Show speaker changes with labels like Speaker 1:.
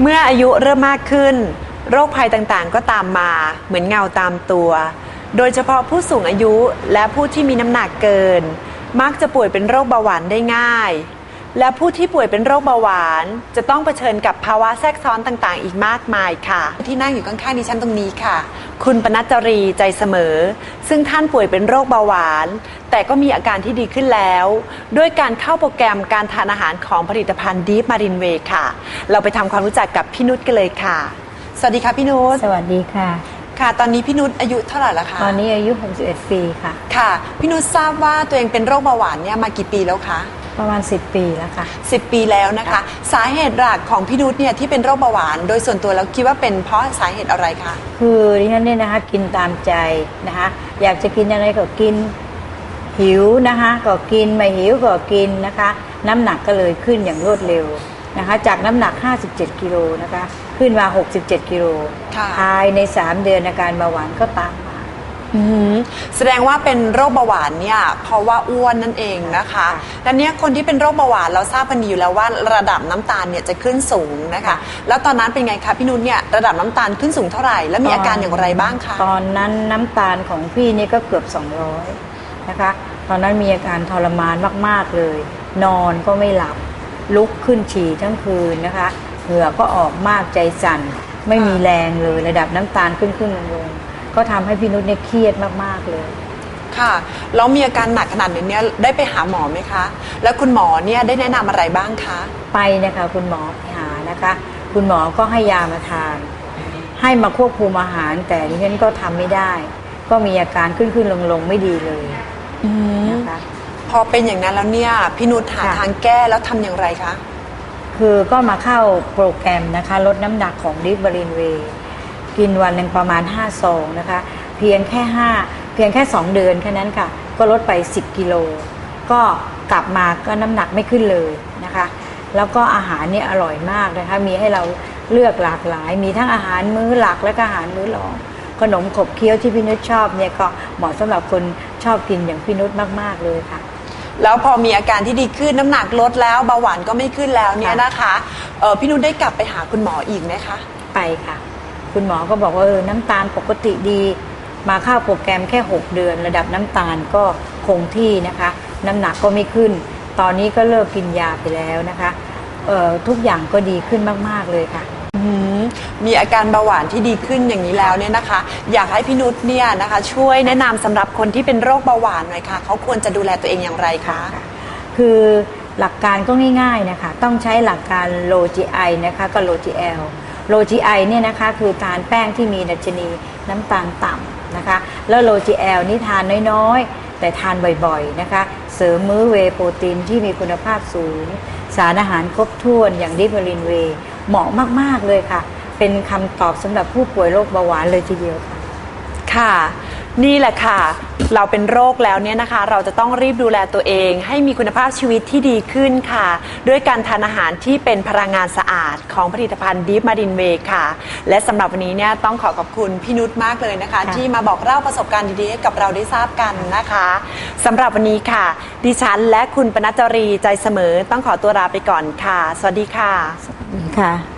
Speaker 1: เมื่ออายุเริ่มมากขึ้น โรคภัยต่างๆ ก็ตามมาเหมือนเงาตามตัว โดยเฉพาะผู้สูงอายุและผู้ที่มีน้ำหนักเกิน มักจะป่วยเป็นโรคเบาหวานได้ง่าย และผู้ที่ป่วยเป็นโรคเบาหวาน จะต้องเผชิญกับภาวะแทรกซ้อนต่างๆ อีกมากมายค่ะ ที่นั่งอยู่ข้างๆดิฉันตรงนี้ค่ะ คุณปนัจจรีใจเสมอ ซึ่งท่านป่วยเป็นโรคเบาหวาน แต่ก็มีอาการที่ดีขึ้นแล้ว ด้วยการเข้าโปรแกรมการทานอาหารของผลิตภัณฑ์ดีฟมารินเวค่ะ เราไปทำความรู้จักกับพี่นุชกันเลยค่ะ สวัสดีค่ะพี่นุช
Speaker 2: สวัสดีค่ะ
Speaker 1: ค่ะ ตอนนี้พี่นุชอายุเท่าไหร่ละคะ
Speaker 2: ตอนนี้อายุ 61 ปีค่ะ
Speaker 1: ค่ะ พี่นุชทราบว่าตัวเองเป็นโรคเบาหวานเนี่ยมากี่ปีแล้วคะ
Speaker 2: ประมาณ 10 ปีแล้วค่ะ
Speaker 1: 10 ปีแล้วนะคะ สาเหตุหลักของพี่นุชเนี่ยที่เป็นโรคเบาหวาน โดยส่วนตัวแล้วคิดว่าเป็นเพราะสาเหตุอะไรคะ
Speaker 2: คือดิฉันเนี่ยนะคะกินตามใจนะคะ อยากจะกินอะไรก็กินหิวนะคะ ก็กินไม่หิวก็กินนะคะ น้ำหนักก็เลยขึ้นอย่างรวดเร็วนะคะ จากน้ำหนัก 57กิโลนะคะ ขึ้นมา 67กิโล
Speaker 1: ค่ะ
Speaker 2: ภายใน 3 เดือนอาการเบาหวานก็ตาม มา
Speaker 1: อืมแสดงว่าเป็นโรคเบาหวานเนี่ยเพราะว่าอ้วนนั่นเองนะคะ
Speaker 2: ค่ะ
Speaker 1: ดังนี้คนที่เป็นโรคเบาหวานเราทราบกันดีอยู่แล้วว่าระดับน้ำตาลเนี่ยจะขึ้นสูงนะคะ แล้วตอนนั้นเป็นไงคะพี่นุชเนี่ยระดับน้ำตาลขึ้นสูงเท่าไหร่ แล้วมีอาการอย่างไรบ้างคะ
Speaker 2: ตอนนั้นน้ำตาลของพี่นี่ก็เกือบ 200 นะคะ ตอนนั้นมีอาการทรมานมากๆเลย นอนก็ไม่หลับ ลุกขึ้นฉี่ทั้งคืนนะคะ เหงื่อก็ออกมากใจสั่น ไม่มีแรงเลยระดับน้ำตาลขึ้นขึ้นลงลง ก็ทำให้พี่นุชเนี่ยเครียดมากๆเลย
Speaker 1: ค่ะ แล้วมีอาการหนักขนาดนี้เนี่ยได้ไปหาหมอไหมคะ แล้วคุณหมอเนี่ยได้แนะนำอะไรบ้างคะ
Speaker 2: ไปนะคะคุณหมอไปหานะคะ คุณหมอก็ให้ยามาทาน ให้มาควบคุมอาหาร แต่ดิฉันก็ทำไม่ได้ ก็มีอาการขึ้นขึ้นลงลงไม่ดีเลยนะคะ
Speaker 1: พอเป็นอย่างนั้นแล้วเนี่ยพี่นุชหา
Speaker 2: ค่ะ
Speaker 1: ทางแก้แล้วทำอย่างไรคะ
Speaker 2: คือก็มาเข้าโปรแกรมนะคะ ลดน้ำหนักของดิฟบรินเว กินวันหนึ่งประมาณ5ซองนะคะ เพียงแค่ 5 เพียงแค่ 2 เดือนแค่นั้นค่ะ ก็ลดไป 10 กิโล ก็กลับมาก็น้ำหนักไม่ขึ้นเลยนะคะ แล้วก็อาหารเนี่ยอร่อยมากนะคะ มีให้เราเลือกหลากหลาย มีทั้งอาหารมื้อหลักและก็อาหารมื้อรอง ขนมขบเคี้ยวที่พี่นุชชอบเนี่ยก็เหมาะสำหรับคนชอบกินอย่างพี่นุชมาก ๆ เลยค่ะ
Speaker 1: แล้วพอมีอาการที่ดีขึ้นน้ำหนักลดแล้วเบาหวานก็ไม่ขึ้นแล้วเนี่ย
Speaker 2: ค่ะ
Speaker 1: นะคะเออพี่นุชได้กลับไปหาคุณหมออีกไหมคะ
Speaker 2: ไปค่ะ คุณหมอก็บอกว่าเออน้ำตาลปกติดี มาเข้าโปรแกรมแค่ 6 เดือน ระดับน้ำตาลก็คงที่นะคะ น้ำหนักก็ไม่ขึ้น ตอนนี้ก็เลิกกินยาไปแล้วนะคะเอ่อทุกอย่างก็ดีขึ้นมาก ๆ เลยค่ะ
Speaker 1: อืมมีอาการเบาหวานที่ดีขึ้นอย่างนี้แล้วเนี่ยนะคะ อยากให้พี่นุชเนี่ยนะคะ ช่วยแนะนำสำหรับคนที่เป็นโรคเบาหวานหน่อยค่ะเขาควรจะดูแลตัวเองอย่างไรคะ
Speaker 2: คือหลักการก็ง่าย ๆนะคะ ต้องใช้หลักการ low GI นะคะกับ low GL low GI เนี่ยนะคะคือทานแป้งที่มีดัชนีน้ำตาลต่ำนะคะ แล้ว low GL นี่ทานน้อยๆ แต่ทานบ่อยๆนะคะ เสริมมื้อเวโปรตีนที่มีคุณภาพสูง สารอาหารครบถ้วนอย่างดิบรินเวเหมาะมากๆเลยค่ะ เป็นคำตอบสำหรับผู้ป่วยโรคเบาหวานเลยทีเดียวค่ะ
Speaker 1: ค่ะ นี่แหละค่ะ เราเป็นโรคแล้วเนี่ยนะคะ เราจะต้องรีบดูแลตัวเอง ให้มีคุณภาพชีวิตที่ดีขึ้นค่ะ ด้วยการทานอาหารที่เป็นพลังงานสะอาดของผลิตภัณฑ์ดีฟมาดินเวค่ะ และสำหรับวันนี้เนี่ยต้องขอขอบคุณพี่นุชมากเลยนะคะ
Speaker 2: ค่ะ
Speaker 1: ที่มาบอกเล่าประสบการณ์ดีๆให้กับเราได้ทราบกันนะคะสำหรับวันนี้ค่ะ ดิฉันและคุณปนัจจรีใจเสมอต้องขอตัวลาไปก่อนค่ะ สวัสดีค่ะ
Speaker 2: ค่ะ